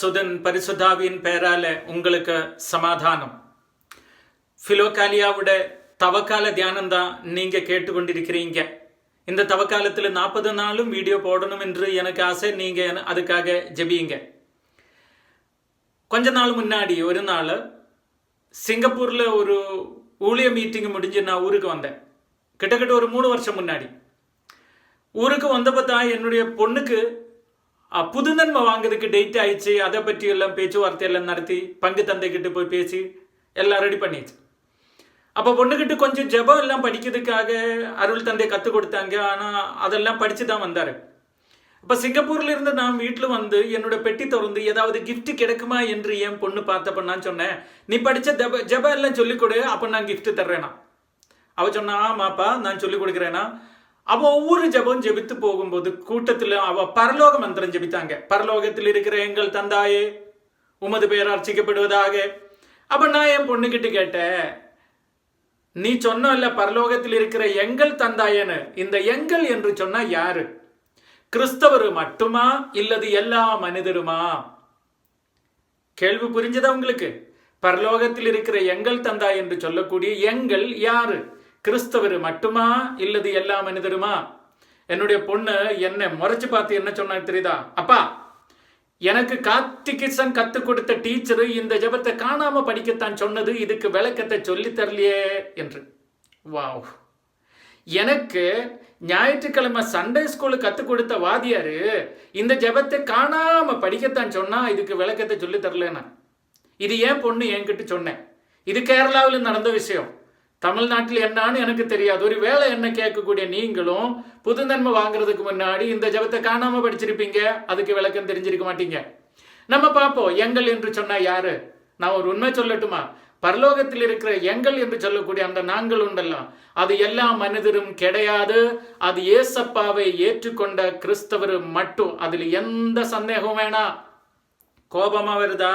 சுதன் பரிசுத்தாவின் பெயரால உங்களுக்கு சமாதானம். ஃபிலோகாலியாவோட தவக்கால தியானம் தான் நீங்க கேட்டுக்கொண்டிருக்கிறீங்க. இந்த தவக்காலத்தில் நாற்பது நாளும் வீடியோ போடணும் என்று எனக்கு ஆசை நீங்க அதுக்காக ஜெபியுங்க. கொஞ்ச நாள் முன்னாடி ஒரு நாள் சிங்கப்பூர்ல ஒரு ஊழிய மீட்டிங் முடிஞ்சு நான் ஊருக்கு வந்தேன். கிட்டத்தட்ட ஒரு மூணு வருஷம் முன்னாடி. ஊருக்கு வந்தப்போ தான் என்னுடைய பொண்ணுக்கு அஹ், புது நன்மை வாங்குறதுக்கு டேட் ஆயிடுச்சு அதை பற்றி எல்லாம் பேச்சுவார்த்தை எல்லாம் நடத்தி பங்கு தந்தைக்கிட்ட போய் பேசி எல்லாம் ரெடி பண்ணிச்சு அப்போ பொண்ணுக்கிட்ட கொஞ்சம் ஜெபம் எல்லாம் படிக்கிறதுக்காக அருள் தந்தை கற்றுக் கொடுத்தாங்க ஆனால் அதெல்லாம் படித்து தான் வந்தார் இப்போ சிங்கப்பூர்ல இருந்து நான் வீட்டில் வந்து என்னோட பெட்டி திறந்து ஏதாவது கிஃப்ட் கிடைக்குமா என்று என் பொண்ணு பார்த்தப்ப நான் சொன்னேன் நீ படித்த ஜப ஜெபம் எல்லாம் சொல்லிக் கொடு அப்போ நான் கிஃப்ட் தர்றேனா அவ சொன்னா ஆமாப்பா நான் சொல்லிக் கொடுக்குறேனா அவ ஒவ்வொரு ஜெபம் ஜெபித்து போகும்போது கூட்டத்தில் அவ பரலோக மந்திரம் ஜெபித்தாங்க. பரலோகத்தில் இருக்கிற எங்கள் தந்தாயே உமது பெயர் அர்ச்சிக்கப்படுவதாக. அப்ப நான் என் பொண்ணுகிட்ட கேட்டேன் நீ சொன்னல பரலோகத்தில் இருக்கிற எங்கள் தந்தாயன்னு. இந்த எங்கள் என்று சொன்னா யாரு? கிறிஸ்தவர் மட்டுமா? இல்லது எல்லா மனிதருமா? கேள்வி புரிஞ்சதா உங்களுக்கு? பரலோகத்தில் இருக்கிற எங்கள் தந்தா என்று சொல்லக்கூடிய எங்கள் யாரு? கிறிஸ்தவர் மட்டுமா இல்லது எல்லா மனிதருமா? என்னுடைய பொண்ணு என்னை முறைச்சு பார்த்து என்ன சொன்னா தெரியுதா? அப்பா எனக்கு கார்த்திகிசன் கத்து கொடுத்த டீச்சர் இந்த ஜெபத்தை காணாம படிக்கத்தான் சொன்னது இதுக்கு விளக்கத்தை சொல்லித் தரலையே என்று. வாவ். எனக்கு ஞாயிற்றுக்கிழமை சண்டே ஸ்கூலு கற்றுக் கொடுத்த வாதியார் இந்த ஜெபத்தை காணாம படிக்கத்தான் சொன்னா இதுக்கு விளக்கத்தை சொல்லி தரலன்னா. இது ஏன் பொண்ணு என்கிட்ட சொன்னேன். இது கேரளாவில் நடந்த விஷயம். தமிழ்நாட்டில் என்னான்னு எனக்கு தெரியாது. ஒரு வேலை என்ன கேட்கக்கூடிய நீங்களும் புதுநன்மை வாங்குறதுக்கு முன்னாடி இந்த ஜெபத்தை காணாம படிச்சிருப்பீங்க. அதுக்கு விளக்கம் தெரிஞ்சிருக்க மாட்டீங்க. நம்ம பார்ப்போம் எங்கள் என்று சொன்னா யாரு? நான் ஒரு உண்மை சொல்லட்டுமா? பரலோகத்தில் இருக்கிற எங்கள் என்று சொல்லக்கூடிய அந்த நாங்கள் உண்டெல்லாம் அது எல்லா மனிதரும் கிடையாது. அது ஏசப்பாவை ஏற்றுக்கொண்ட கிறிஸ்தவர் மட்டும். அதில் எந்த சந்தேகம் வேணாம். கோபமா வருதா?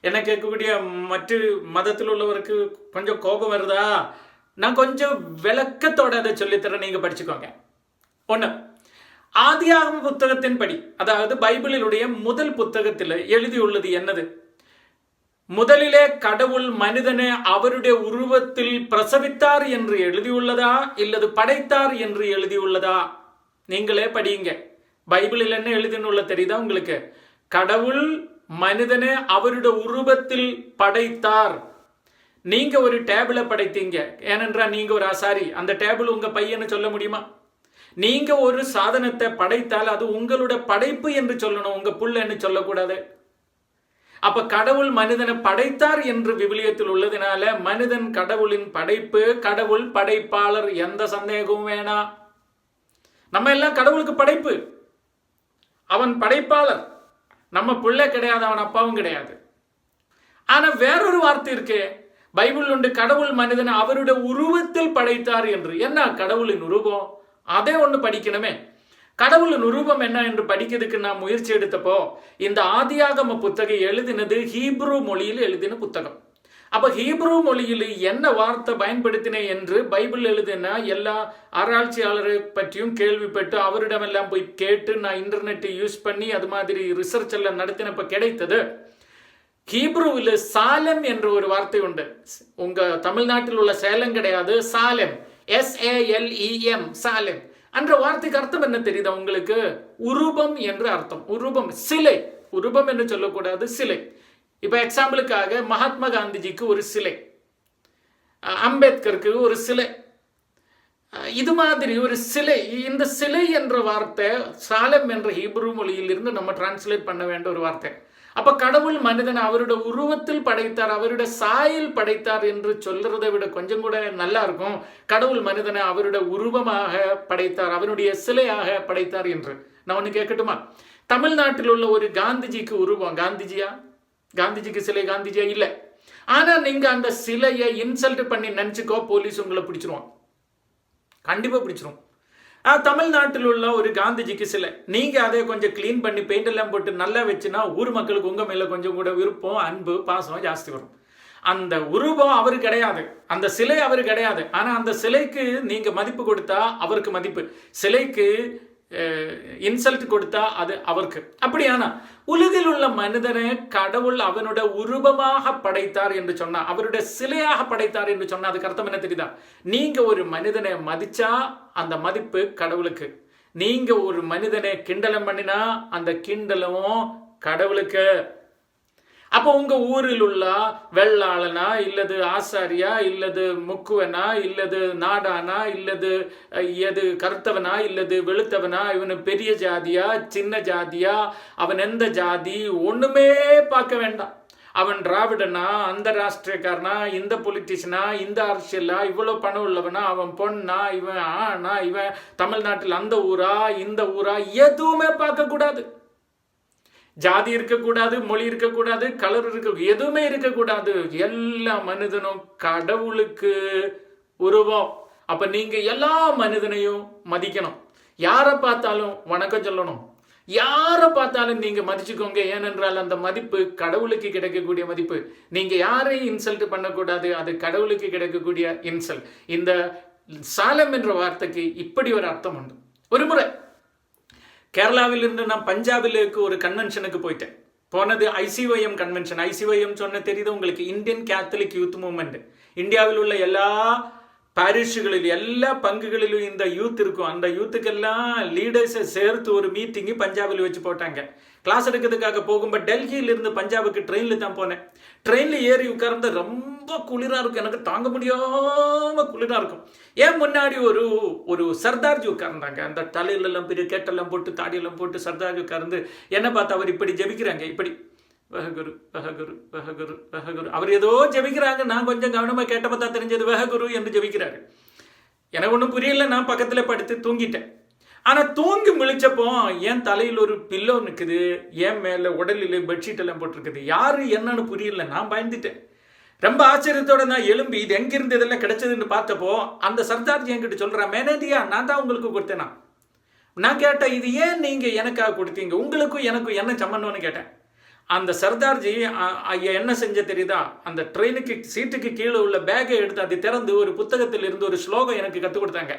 என்ன கேட்கக்கூடிய மற்ற மதத்தில் உள்ளவருக்கு கொஞ்சம் கோபம் வருதா? நான் கொஞ்சம் விளக்கத்தோட அதை சொல்லித்தரேன் நீங்க படிச்சுக்கோங்க. ஒண்ணு ஆதியாகம புத்தகத்தின் படி அதாவது பைபிளிலுடைய முதல் புத்தகத்தில் எழுதியுள்ளது என்னது? முதலிலே கடவுள் மனிதனை அவருடைய உருவத்தில் பிரசவித்தார் என்று எழுதியுள்ளதா? இல்லது படைத்தார் என்று எழுதியுள்ளதா? நீங்களே படியுங்க. பைபிளில் என்ன எழுதினுள்ள தெரியுதா உங்களுக்கு? கடவுள் மனிதனை அவருடைய உருவத்தில் படைத்தார். நீங்க ஒரு டேபிளை படைத்தீங்க. ஏனென்றால் நீங்க ஒரு ஆசாரி. அந்த டேபிள் உங்க பையன்னு சொல்ல முடியுமா? நீங்க ஒரு சாதனத்தை படைத்தால் அது உங்களோட படைப்பு என்று சொல்லணும். உங்க புள்ளன்னு சொல்லக்கூடாது. அப்ப கடவுள் மனிதனை படைத்தார் என்று விவிலியத்தில் உள்ளதினால மனிதன் கடவுளின் படைப்பு கடவுள் படைப்பாளர் எந்த சந்தேகமும் வேணாம். நம்ம எல்லாம் கடவுளுக்கு படைப்பு. அவன் படைப்பாளர். நம்ம பிள்ளை கிடையாது அவன் அப்பாவும் கிடையாது. ஆனா வேறொரு வார்த்தை இருக்கே பைபிள் உண்டு கடவுள் மனிதனை அவருடைய உருவத்தில் படைத்தார் என்று. என்ன கடவுளின் உருவம்? அதே ஒன்று படிக்கணுமே. கடவுளின் உருவம் என்ன என்று படிக்கிறதுக்கு நான் முயற்சி எடுத்தப்போ இந்த ஆதியாகம புத்தகம் எழுதினது ஹீப்ரு மொழியில் எழுதின புத்தகம். அப்போ ஹீப்ரு மொழியில் என்ன வார்த்தை பயன்படுத்தினேன் என்று பைபிள் எழுதின எல்லா ஆராய்ச்சியாளரை பற்றியும் கேள்விப்பட்டு அவரிடமெல்லாம் போய் கேட்டு நான் இன்டர்நெட்டை யூஸ் பண்ணி அது மாதிரி ரிசர்ச் எல்லாம் நடத்தினப்ப கிடைத்தது. ஹீப்ருவில் சாலம் என்ற ஒரு வார்த்தை உண்டு. உங்க தமிழ்நாட்டில் உள்ள சேலம் கிடையாது சாலம். எஸ்ஏஎல்இஎம் சாலம். என்ற வார்த்தைக்கு அர்த்தம் என்ன தெரியுதா உங்களுக்கு? உருபம் என்று அர்த்தம். உருபம் சிலை. உருபம் என்று சொல்லக்கூடாது சிலை. இப்போ எக்ஸாம்பிளுக்காக மகாத்மா காந்திஜிக்கு ஒரு சிலை. அம்பேத்கருக்கு ஒரு சிலை. இது மாதிரி ஒரு சிலை. இந்த சிலை என்ற வார்த்தை சாலம் என்ற ஹீப்ரு மொழியிலிருந்து நம்ம டிரான்ஸ்லேட் பண்ண வேண்டிய ஒரு வார்த்தை. அப்ப கடவுள் மனிதன் அவருடைய உருவத்தில் படைத்தார் அவருடைய சாயில் படைத்தார் என்று சொல்றதை விட கொஞ்சம் கூட நல்லா இருக்கும். கடவுள் மனிதனை அவருடைய உருவமாக படைத்தார் அவனுடைய சிலையாக படைத்தார் என்று. நான் ஒன்று கேட்கட்டுமா? தமிழ்நாட்டில் உள்ள ஒரு காந்திஜிக்கு உருவம். காந்திஜியா? காந்திஜிக்கு சிலை காந்திஜியா இல்லை. ஆனால் நீங்கள் அந்த சிலையை இன்சல்ட் பண்ணி நினச்சிக்கோ போலீஸ் உங்களை பிடிச்சிருவான். கண்டிப்பாக பிடிச்சிரும். தமிழ்நாட்டில் உள்ள ஒரு காந்திஜிக்கு சிலை. நீங்கள் அதை கொஞ்சம் க்ளீன் பண்ணி பெயிண்ட் எல்லாம் போட்டு நல்லா வச்சுனா ஊர் மக்களுக்கு உங்க மேலே கொஞ்சம் கூட விருப்பம் அன்பு பாசம் ஜாஸ்தி வரும். அந்த உருவம் அவர் கிடையாது. அந்த சிலை அவர் கிடையாது. ஆனால் அந்த சிலைக்கு நீங்கள் மதிப்பு கொடுத்தா அவருக்கு மதிப்பு. சிலைக்கு இன்சல்ட் கொடுத்தா அது அவருக்கு. அப்படியானா உலகில் உள்ள மனிதனை கடவுள் அவனோட உருவமாக படைத்தார் என்று சொன்னா அவருடைய சிலையாக படைத்தார் என்று சொன்னா அதுக்கு அர்த்தம் என்ன தெரியுதா? நீங்க ஒரு மனிதனை மதிச்சா அந்த மதிப்பு கடவுளுக்கு. நீங்க ஒரு மனிதனை கிண்டலம் பண்ணினா அந்த கிண்டலமும் கடவுளுக்கு. அப்போ உங்க ஊரில் உள்ள வெள்ளாளனா இல்லது ஆசாரியா இல்லது முக்குவனா இல்லது நாடானா இல்லது எது கருத்தவனா இல்லது வெளுத்தவனா இவனு பெரிய ஜாதியா சின்ன ஜாதியா அவன் எந்த ஜாதி ஒண்ணுமே பார்க்க வேண்டாம். அவன் திராவிடனா அந்த ராஷ்டிரியக்காரனா இந்த பொலிட்டிஷனா இந்த அரசியலா இவ்வளவு பணம் உள்ளவனா அவன் பொண்ணா இவன் ஆனா இவன் தமிழ்நாட்டில் அந்த ஊரா இந்த ஊரா எதுவுமே பார்க்கக்கூடாது ஜாதி இருக்கக்கூடாது மொழி இருக்கக்கூடாது கலர் இருக்க எதுவுமே இருக்கக்கூடாது. எல்லா மனிதனும் கடவுளுக்கு உருவம். அப்ப நீங்க எல்லா மனிதனையும் மதிக்கணும். யாரை பார்த்தாலும் வணக்கம் சொல்லணும். யாரை பார்த்தாலும் நீங்க மதிச்சுக்கோங்க. ஏனென்றால் அந்த மதிப்பு கடவுளுக்கு கிடைக்கக்கூடிய மதிப்பு. நீங்க யாரையும் இன்சல்ட் பண்ணக்கூடாது. அது கடவுளுக்கு கிடைக்கக்கூடிய இன்சல்ட் இந்த சாலம் என்ற வார்த்தைக்கு இப்படி ஒரு அர்த்தம் உண்டு. ஒரு முறை கேரளாவில் இருந்து நான் பஞ்சாபிலுக்கு ஒரு கன்வென்ஷனுக்கு போயிட்டேன். போனது ஐசிஒஎம் கன்வென்ஷன் ஐசிஒஎம் சொன்ன தெரியுது உங்களுக்கு. இந்தியன் கேத்தலிக் யூத் மூமெண்ட் இந்தியாவில் உள்ள எல்லா பாரிஷுகளில் எல்லா பங்குகளிலும் இந்த யூத் இருக்கும். அந்த யூத்துக்கெல்லாம் லீடர்ஸை சேர்த்து ஒரு மீட்டிங்கு பஞ்சாபில் வச்சு போட்டாங்க. கிளாஸ் எடுக்கிறதுக்காக போகும்போது டெல்லியிலிருந்து பஞ்சாபுக்கு ட்ரெயினில் தான் போனேன். ட்ரெயினில் ஏறி உட்கார்ந்து ரொம்ப குளிராக இருக்கும். எனக்கு தாங்க முடியாமல் குளிராக இருக்கும். ஏன் முன்னாடி ஒரு ஒரு சர்தார்ஜி உட்கார்ந்தாங்க. அந்த தலையிலெல்லாம் பெரிய கேட்டெல்லாம் போட்டு தாடியெல்லாம் போட்டு சர்தார்ஜி உட்கார்ந்து என்ன பார்த்து அவர் இப்படி ஜெபிக்கிறாங்க. இப்படி வெஹகுரு வெஹகுரு வெஹகுரு வெஹகுரு. அவர் ஏதோ ஜெபிக்கிறாங்க. நான் கொஞ்சம் கவனமாக கேட்ட பார்த்தா தெரிஞ்சது வெஹகுரு என்று ஜெபிக்கிறாரு எனக்கு ஒன்றும் புரியல. நான் பக்கத்தில் படுத்து தூங்கிட்டேன். ஆனால் தூங்கி முழிச்சப்போ என் தலையில் ஒரு பில்லோ நிற்குது என் மேலே உடலில் பெட்ஷீட் எல்லாம் போட்டிருக்குது. யாரு என்னன்னு புரியல. நான் பயந்துட்டேன். ரொம்ப ஆச்சரியத்தோட நான் எலும்பி இது எங்கிருந்து இதெல்லாம் கிடைச்சதுன்னு பார்த்தப்போ அந்த சர்தார்ஜி என்கிட்ட சொல்கிறேன் மேனேஜியா நான் தான் உங்களுக்கு கொடுத்தேனா? நான் கேட்டேன் இது ஏன் நீங்கள் எனக்காக கொடுத்தீங்க? உங்களுக்கும் எனக்கும் என்ன சம்மந்தம்னு கேட்டேன். அந்த சர்தார்ஜி அ- ஐயா என்ன செஞ்ச தெரியுதா? அந்த ட்ரெயினுக்கு சீட்டுக்கு கீழே உள்ள பேக்கை எடுத்து அதை திறந்து ஒரு புத்தகத்தில் இருந்து ஒரு ஸ்லோகம் எனக்கு கற்றுக் கொடுத்தாங்க.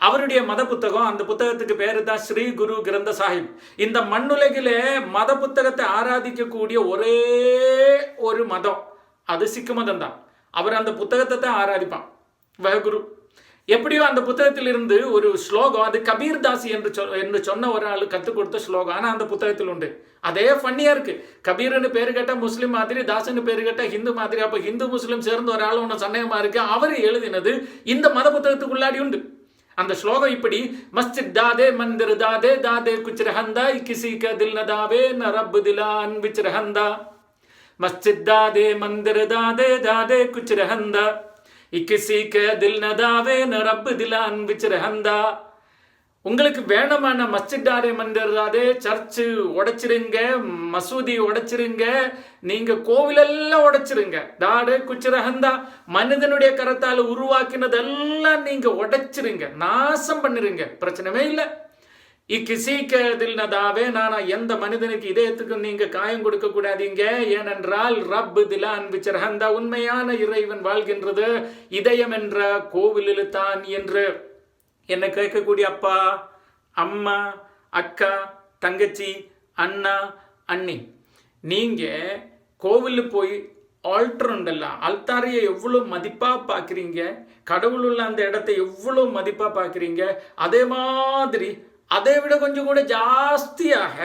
அவருடைய மத புத்தகம் அந்த புத்தகத்துக்கு பேரு தான் ஸ்ரீ குரு கிரந்த சாஹிப். இந்த மண்ணுலகிலே மத புத்தகத்தை ஆராதிக்கக்கூடிய ஒரே ஒரு மதம் அது சிக்கு மதம் தான் அவர் அந்த புத்தகத்தை தான் ஆராதிப்பான். வகுரு எப்படியோ அந்த புத்தகத்திலிருந்து ஒரு ஸ்லோகம் அது கபீர் தாஸ் என்று சொ என்று சொன்ன ஒரு ஆள் கற்றுக் கொடுத்த ஸ்லோகம். ஆனால் அந்த புத்தகத்தில் உண்டு. அதே ஃபன்னியாக இருக்குது கபீர்னு பேர் கேட்டால் முஸ்லீம் மாதிரி தாசன்னு பேர் கேட்டால் ஹிந்து மாதிரி அப்போ ஹிந்து முஸ்லீம் சேர்ந்த ஒரு ஆள் ஒன்று சந்தேகமாக இருக்கு. அவர் எழுதினது இந்த மத புத்தகத்துக்குள்ளாடி உண்டு. அந்த ஸ்லோகம் இப்படி மஸ்ஜித் தாதே மந்திர் தாதே தாதே குச் ரஹந்தா கிசி கதில் தில் நதாவே ந ரப் திலா அன்பிச் ரஹந்தா மஸ்ஜித் தாதே மந்திர் தாதே தாதே குச் ரஹந்தா இக்கிசி சீக்க தில் நதாவே நரப்பு ரப்பு தில அன்பிச்சு ரஹந்தா உங்களுக்கு வேணமான மஸ்ஜிட்டாரே மந்திராதே சர்ச்சு உடைச்சிருங்க மசூதி உடைச்சிருங்க நீங்க கோவிலெல்லாம் உடைச்சிருங்க. தாடு குச்சிரகந்தா மனிதனுடைய கரத்தால் உருவாக்கினதெல்லாம் நீங்க உடைச்சிருங்க. நாசம் பண்ணிருங்க. பிரச்சனவே இல்லை. இக்கிசீக்கதில் நதாவே நானா எந்த மனிதனுக்கு இதயத்துக்கு நீங்க காயம் கொடுக்க கூடாதீங்க ஏனென்றால் ரப் திலான் அந்த உண்மையான இறைவன் வாழ்கின்றது இதயம் என்ற கோவிலில் தான் என்று. என்ன கேட்கக்கூடிய அப்பா அம்மா அக்கா தங்கச்சி அண்ணா அண்ணி. நீங்க கோவிலில் போய் ஆல்டர் உண்டல்ல அல்தாரியை எவ்வளோ மதிப்பாக பார்க்குறீங்க? கடவுள் உள்ள அந்த இடத்தை எவ்வளோ மதிப்பாக பார்க்குறீங்க? அதே மாதிரி அதை விட கொஞ்சம் கூட ஜாஸ்தியாக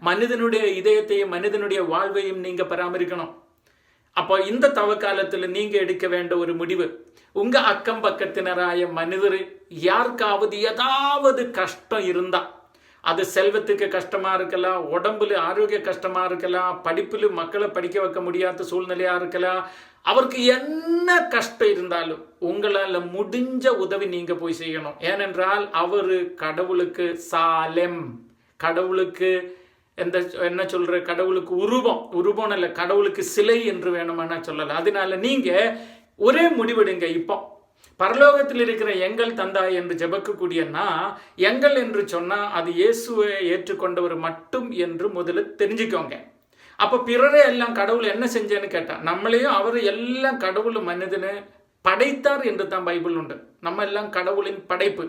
மனிதனுடைய இதயத்தையும் மனிதனுடைய வாழ்வையும் நீங்கள் பராமரிக்கணும். அப்போ இந்த தவ காலத்தில் நீங்க எடுக்க வேண்ட ஒரு முடிவு உங்க அக்கம் பக்கத்தினராய மனிதர் யாருக்காவது ஏதாவது கஷ்டம் இருந்தா அது செல்வத்துக்கு கஷ்டமா இருக்கலாம் உடம்புல ஆரோக்கிய கஷ்டமா இருக்கலாம் படிப்பில் மக்களை படிக்க வைக்க முடியாத சூழ்நிலையா இருக்கலாம் அவருக்கு என்ன கஷ்டம் இருந்தாலும் உங்களால் முடிஞ்ச உதவி நீங்க போய் செய்யணும். ஏனென்றால் அவர் கடவுளுக்கு சாலெம். கடவுளுக்கு எந்த என்ன சொல்ற? கடவுளுக்கு உருவம். உருவம் இல்லை கடவுளுக்கு சிலை என்று வேணுமானா சொல்லலாம். அதனால நீங்க ஒரே முடிவெடுங்க இப்போ. பரலோகத்தில் இருக்கிற எங்கள் தந்தாய் என்று ஜெபக்கக்கூடியன்னா எங்கள் என்று சொன்னா அது இயேசுவை ஏற்றுக்கொண்டவர் மட்டும் என்று முதல்ல தெரிஞ்சுக்கோங்க. அப்போ பிறரே எல்லாம் கடவுள் என்ன செஞ்சேன்னு கேட்டால் நம்மளையும் அவர் எல்லாம் கடவுள் மனிதனு படைத்தார் என்று தான் பைபிள் உண்டு. நம்ம எல்லாம் கடவுளின் படைப்பு.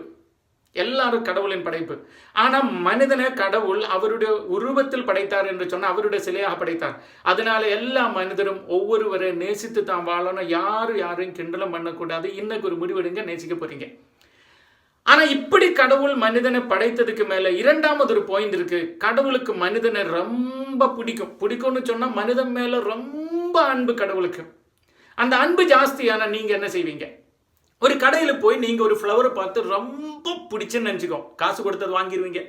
எல்லாரும் கடவுளின் படைப்பு. ஆனால் மனிதனை கடவுள் அவருடைய உருவத்தில் படைத்தார் என்று சொன்னால் அவருடைய சிலையாக படைத்தார். அதனால எல்லா மனிதரும் ஒவ்வொருவரை நேசித்து தான் வாழணும். யாரும் யாரையும் கிண்டலம் பண்ணக்கூடாது. இன்னைக்கு ஒரு முடிவெடுங்க நேசிக்க போறீங்க. ஆனால் இப்படி கடவுள் மனிதனை படைத்ததுக்கு மேலே இரண்டாவது ஒரு பாயிண்ட் இருக்கு. கடவுளுக்கு மனிதனை ரொம்ப ரொம்ப பிடிக்கும். பிடிக்கும்னு சொன்னால் மனிதன் மேலே ரொம்ப அன்பு கடவுளுக்கு. அந்த அன்பு ஜாஸ்தியான நீங்கள் என்ன செய்வீங்க? ஒரு கடையில் போய் நீங்கள் ஒரு ஃப்ளவரை பார்த்து ரொம்ப பிடிச்சுன்னு நினச்சிக்கோ. காசு கொடுத்தது வாங்கிடுவீங்க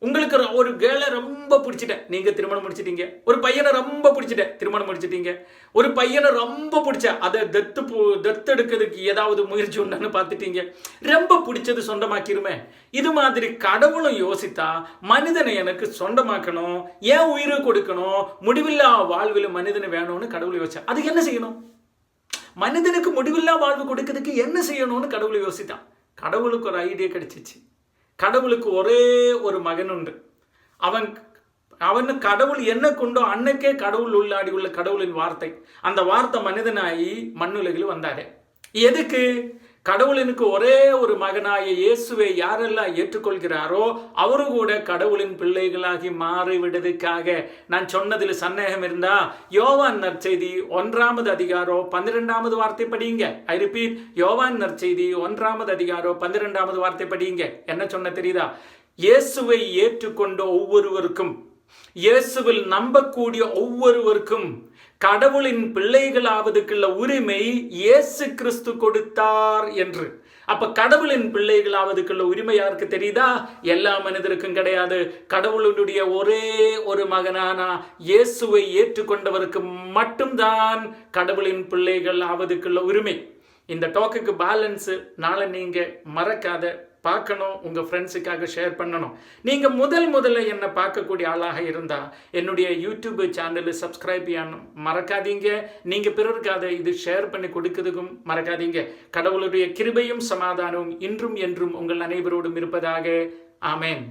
உங்களுக்கு ர- ஒரு கேர்ளை ரொம்ப பிடிச்சிட்டேன். நீங்கள் திருமணம் முடிச்சிட்டீங்க. ஒரு பையனை ரொம்ப பிடிச்சிட்டேன். திருமணம் முடிச்சிட்டீங்க. ஒரு பையனை ரொம்ப பிடிச்ச அதை தத்து தத்து தத்தெடுக்கிறதுக்கு ஏதாவது முயற்சி உண்டான்னு பார்த்துட்டீங்க. ரொம்ப பிடிச்சது சொந்தமாக்கிருமே. இது மாதிரி கடவுளும் யோசித்தா மனிதனை எனக்கு சொந்தமாக்கணும். ஏன் உயிரை கொடுக்கணும்? முடிவில்லா வாழ்வில் மனிதனை வேணும்னு கடவுள் யோசிச்சா. அதுக்கு என்ன செய்யணும்? மனிதனுக்கு முடிவில்லா வாழ்வு கொடுக்கிறதுக்கு என்ன செய்யணும்னு கடவுள் யோசித்தான். கடவுளுக்கு ஒரு ஐடியா கிடைச்சிச்சு. கடவுளுக்கு ஒரே ஒரு மகன் உண்டு. அவன் அவன் கடவுள் என்ன கொண்டோ அன்னைக்கே கடவுள் உள்ளாடி உள்ள கடவுளின் வார்த்தை. அந்த வார்த்தை மனிதனாகி மண்ணுலகில் வந்தாரு. எதுக்கு? கடவுளினுக்கு ஒரே ஒரு மகனாய இயேசுவை யாரெல்லாம் ஏற்றுக்கொள்கிறாரோ அவரு கூட கடவுளின் பிள்ளைகளாகி மாறிவிடுவதற்காக நான் சொன்னதில் சந்தேகம் இருந்தா யோவான் நற்செய்தி ஒன்றாமது அதிகாரம் பன்னிரெண்டாவது வார்த்தை படியுங்க. ஐ ரிப்பீட் யோவான் நற்செய்தி ஒன்றாமது அதிகாரம் பன்னிரெண்டாவது வார்த்தை படியுங்க. என்ன சொன்ன தெரியுதா? இயேசுவை ஏற்றுக்கொண்ட ஒவ்வொருவருக்கும் இயேசுவில் நம்பக்கூடிய ஒவ்வொருவருக்கும் கடவுளின் பிள்ளைகளாவதுக்குள்ள உரிமை இயேசு கிறிஸ்து கொடுத்தார் என்று. அப்ப கடவுளின் பிள்ளைகளாவதுக்குள்ள உரிமை யாருக்கு தெரியுதா? எல்லா மனிதருக்கும் கிடையாது. கடவுளினுடைய ஒரே ஒரு மகனானா இயேசுவை ஏற்றுக்கொண்டவருக்கு மட்டும்தான் கடவுளின் பிள்ளைகள் ஆவதுக்குள்ள உரிமை. இந்த டாக்குக்கு பேலன்ஸு நாளை நீங்க மறக்காத பார்க்கணும் உங்கள் ஃப்ரெண்ட்ஸுக்காக ஷேர் பண்ணணும். நீங்கள் முதல் முதல்ல என்னை பார்க்கக்கூடிய ஆளாக இருந்தால் என்னுடைய யூடியூப் சேனலு சப்ஸ்கிரைப் பண்ண மறக்காதீங்க. நீங்கள் பிறருக்கு அதை இது ஷேர் பண்ணி கொடுக்கிறதுக்கும் மறக்காதீங்க. கடவுளுடைய கிருபையும் சமாதானமும் இன்றும் என்றும் உங்கள் அனைவரோடும் இருப்பதாக. ஆமேன்.